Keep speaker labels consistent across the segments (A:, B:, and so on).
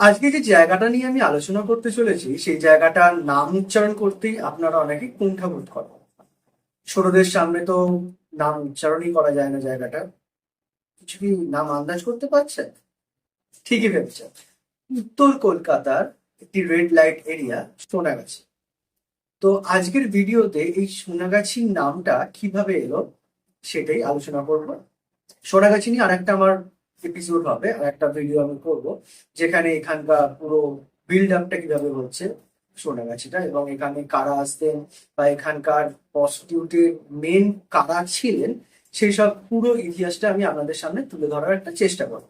A: আজকে যে জায়গাটা নিয়ে আমি আলোচনা করতে চলেছি, সেই জায়গাটার নাম উচ্চারণ করতেই আপনারা অনেকে কুণ্ঠাবোধ করেন। ছোটদের সামনে তো নাম উচ্চারণই করা যায় না জায়গাটা। কিছু কি নাম আন্দাজ করতে পারছেন? ঠিকই ভেবেছেন। উত্তর কলকাতার একটি রেড লাইট এরিয়া সোনাগাছি। তো আজকের ভিডিওতে এই সোনাগাছি নামটা কীভাবে এলো, সেটাই আলোচনা করব। সোনাগাছি নিয়ে আরেকটা আমার এপিসোড হবে একটা ভিডিও আমি করব, যেখানে এখানকার পুরো বিল্ড আপটা কীভাবে হচ্ছে সোনাগাছিটা এবং এখানে কারা আসতেন বা এখানকার প্রস্টিটিউটের মেন কারা ছিলেন সেই সব পুরো ইতিহাসটা আমি আপনাদের সামনে তুলে ধরার একটা চেষ্টা করব।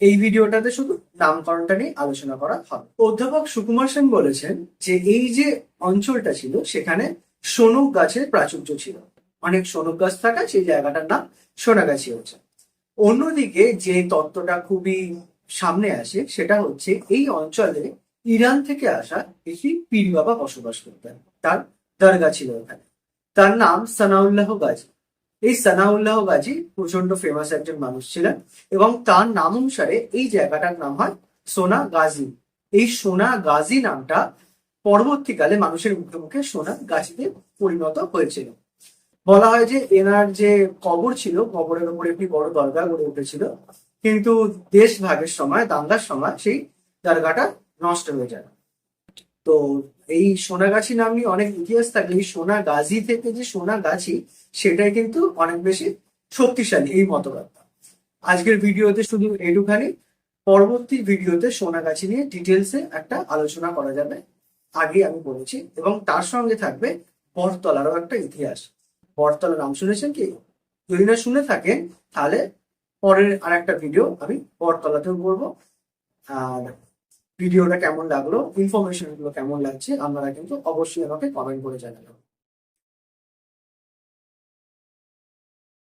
A: এই ভিডিওটাতে শুধু নামকরণটা নিয়ে আলোচনা করা হবে। অধ্যাপক সুকুমার সেন বলেছেন যে এই যে অঞ্চলটা ছিল, সেখানে সোনক গাছের প্রাচুর্য ছিল। অনেক সোনক গাছ থাকা, সেই জায়গাটার নাম সোনাগাছি হচ্ছে। অন্যদিকে যে তত্ত্বটা খুবই সামনে আসে, সেটা হচ্ছে এই অঞ্চলে ইরান থেকে আসা একটি পীর বাবা বসবাস করতেন। তার দরগা ছিল ওখানে। তার নাম সানাউল্লাহ গাজী। এই সানাউল্লাহ গাজী প্রচণ্ড ফেমাস একজন মানুষ ছিলেন এবং তার নাম অনুসারে এই জায়গাটার নাম হয় সোনা গাজী। এই সোনা গাজী নামটা পরবর্তীকালে মানুষের মুখে মুখে সোনা গাজীতে পরিণত হয়েছিল। বলা হয় যে এনার যে কবর ছিল, কবরের উপরে একটি বড় দরগা গড়ে উঠেছিল। কিন্তু দেশ ভাগের সময়, দাঙ্গার সময় সেই দরগাটা নষ্ট হয়ে যায়। তো এই সোনাগাছি নাম নিয়ে অনেক ইতিহাস থাকে। এই সোনাগাছি থেকে যে সোনাগাছি, সেটাই কিন্তু অনেক বেশি শক্তিশালী এই মতবাদটা। আজকের ভিডিওতে শুধু এটুখানি পরবর্তী ভিডিওতে সোনাগাছি নিয়ে ডিটেলসে একটা আলোচনা করা যাবে। আগে আমি বলেছি। এবং তার সঙ্গে থাকবে বটতলারও একটা ইতিহাস। বটতলা নাম শুনেছেন কি? যদি না শুনে থাকেন তাহলে পরের আর একটা ভিডিও আমি বটতলাতেও করব। আর ভিডিওটা কেমন লাগল ইনফরমেশনগুলো কেমন লাগছে, আপনারা কিন্তু অবশ্যই আমাকে কমেন্ট করে জানাবেন।